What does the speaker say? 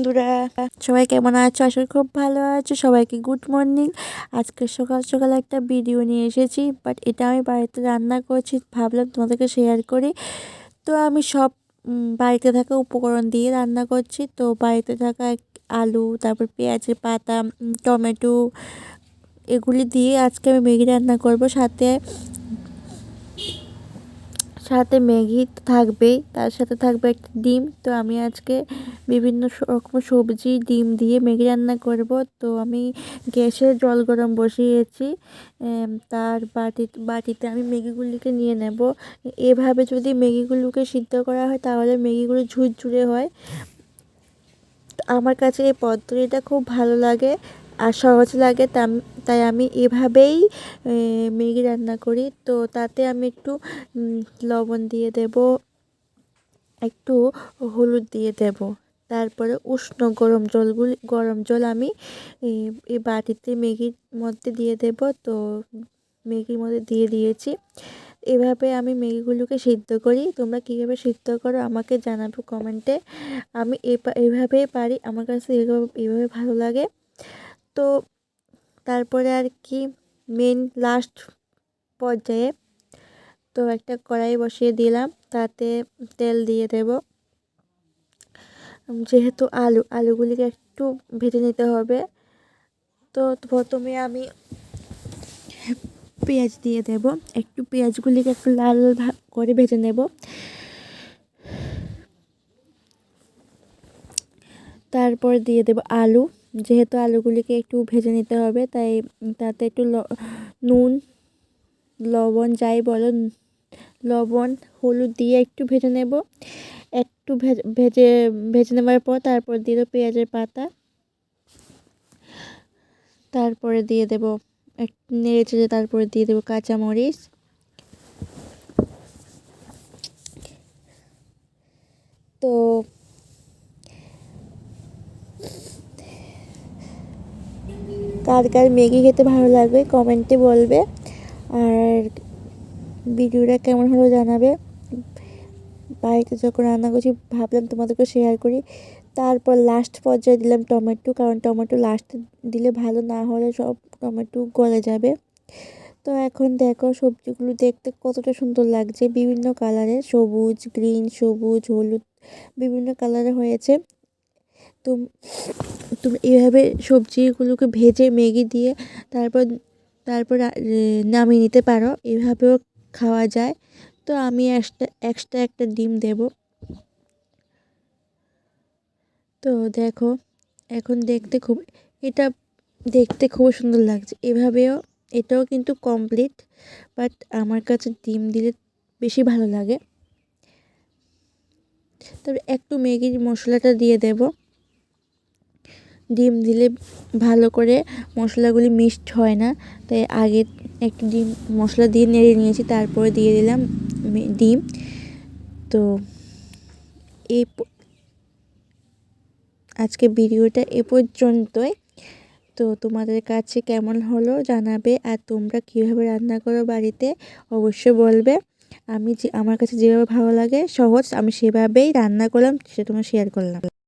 বন্ধুরা, সবাই কেমন আছো? আসলে খুব ভালো আছো। সবাইকে গুড মর্নিং আজকে সকাল সকাল একটা ভিডিও নিয়ে এসেছি বাট এটা আমি বাড়িতে রান্না করছি। ভাবলাম তোমাদেরকে শেয়ার করি। তো আমি সব বাড়িতে থাকা উপকরণ দিয়ে রান্না করছি। তো বাড়িতে থাকা আলু, তারপর পেঁয়াজের পাতা টমেটো, এগুলি দিয়ে আজকে আমি ম্যাগি রান্না করব সাথে। সাথে ম্যাগি তো থাকবেই, তার সাথে থাকবে একটা ডিম। তো আমি আজকে বিভিন্ন রকম সবজি, ডিম দিয়ে ম্যাগি রান্না করব। তো আমি গ্যাসে জল গরম বসিয়েছি। তার বাটি বাটিতে আমি ম্যাগিগুলিকে নিয়ে নেব। এভাবে যদি ম্যাগিগুলোকে সিদ্ধ করা হয়, তাহলে ম্যাগিগুলো ঝুরঝুরে হয়। আমার কাছে এই পদ্ধতিটা খুব ভালো লাগে। আর সহজ লাগে তাই আমি এভাবেই ম্যাগি রান্না করি। তো তাতে আমি একটু লবণ দিয়ে দেব, একটু হলুদ দিয়ে দেব। তারপরে উষ্ণ গরম জলগুলি গরম জল আমি এই বাটিতে ম্যাগির মধ্যে দিয়ে দেব। তো ম্যাগির মধ্যে দিয়ে দিয়েছি। এভাবে আমি ম্যাগিগুলোকে সিদ্ধ করি। তোমরা কীভাবে সিদ্ধ করো আমাকে জানাব কমেন্টে। আমি এভাবেই পারি। আমার কাছে এভাবে ভালো লাগে। তো তারপরে আর কি মেন লাস্ট পর্যায়ে তো একটা কড়াই বসিয়ে দিলাম, তাতে তেল দিয়ে দেব। যেহেতু আলু, আলুগুলিকে একটু ভেজে নিতে হবে, তো প্রথমে আমি পেঁয়াজ দিয়ে দেব। একটু পেঁয়াজগুলিকে একটু লাল করে ভেজে নেব। তারপর দিয়ে দেব আলু। যেহেতু আলুগুলিকে একটু ভেজে নিতে হবে, তাই তাতে একটু নুন, লবণ, যাই বলো, লবণ, হলুদ দিয়ে একটু ভেজে নেব। একটু ভেজে ভেজে নেওয়ার পর তারপর দিয়ে দেবো পেঁয়াজের পাতা। তারপরে দিয়ে দেব এক, নেড়ে চেড়ে তারপরে দিয়ে দেবো কাঁচামরিচ। তো কার কার ম্যাগি খেতে ভালো লাগবে, কমেন্টে বলবে। আর ভিডিওটা কেমন হলো জানাবে। বাড়িতে যখন রান্না করছি, ভাবলাম তোমাদেরকে শেয়ার করি। তারপর লাস্ট পর্যায়ে দিলাম টমেটো, কারণ টমেটো লাস্টে দিলে ভালো, না হলে সব টমেটো গলে যাবে। তো এখন দেখো সবজিগুলো দেখতে কতটা সুন্দর লাগছে। বিভিন্ন কালারের সবুজ গ্রিন সবুজ, হলুদ, বিভিন্ন কালারে হয়েছে। তো তুমি এভাবে সবজিগুলোকে ভেজে ম্যাগি দিয়ে তারপর তারপর নামিয়ে নিতে পারো। এভাবেও খাওয়া যায়। তো আমি একটা এক্সট্রা একটা ডিম দেব। তো দেখো, এখন দেখতে খুব, এটা দেখতে খুব সুন্দর লাগছে। এভাবেও, এটাও কিন্তু কমপ্লিট বাট আমার কাছে ডিম দিলে বেশি ভালো লাগে। তবে একটু ম্যাগির মশলাটা দিয়ে দেবো। ডিম দিলে ভালো করে মশলাগুলি মিক্সড হয় না। তাই আগে একটু ডিম, মশলা দিয়ে নেড়ে নিয়েছি, তারপরে দিয়ে দিলাম ডিম। তো এই আজকে ভিডিওটা এ পর্যন্তই। তো তোমাদের কাছে কেমন হলো জানাবে আর তোমরা কীভাবে রান্না করো বাড়িতে অবশ্যই বলবে। আমি যে, আমার কাছে যেভাবে ভালো লাগে, সহজ, আমি সেভাবেই রান্না করলাম, সেটা তোমার শেয়ার করলাম।